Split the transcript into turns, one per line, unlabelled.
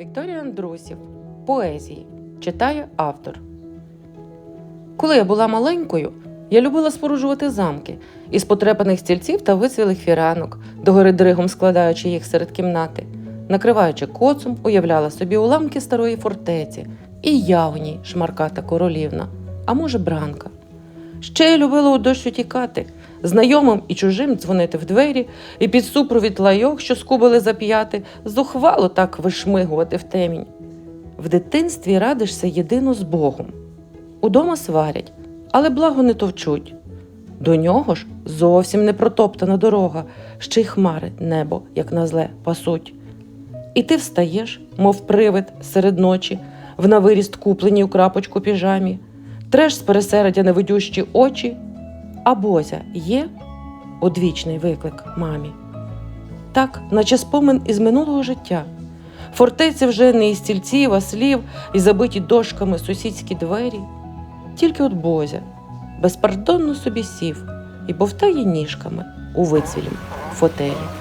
Вікторія Андрусів. Поезії. Читає автор. Коли я була маленькою, я любила споруджувати замки із потрепаних стільців та вицвілих фіранок, догори дригом складаючи їх серед кімнати. Накриваючи коцом, уявляла собі уламки старої фортеці, і я в ній шмарката королівна, а може, бранка. Ще я любила у дощ утікати, знайомим і чужим дзвонити в двері, і під супровід лайок, що скубили зап'яти, зухвало так вишмигувати в темінь. В дитинстві радишся єдино з Богом. Удома сварять, але благо не товчуть. До нього ж зовсім не протоптана дорога, ще й хмари небо, як на зле, пасуть. І ти встаєш, мов привид серед ночі, в навиріст купленій у крапочку піжамі, треш з невидющі очі, а Бозя є одвічний виклик мамі. Так, наче спомин із минулого життя. Фортеці вже не із стільців, а слів і забиті дошками сусідські двері. Тільки от Бозя безпардонно собі сів і повтає ніжками у вицвілім фотелі.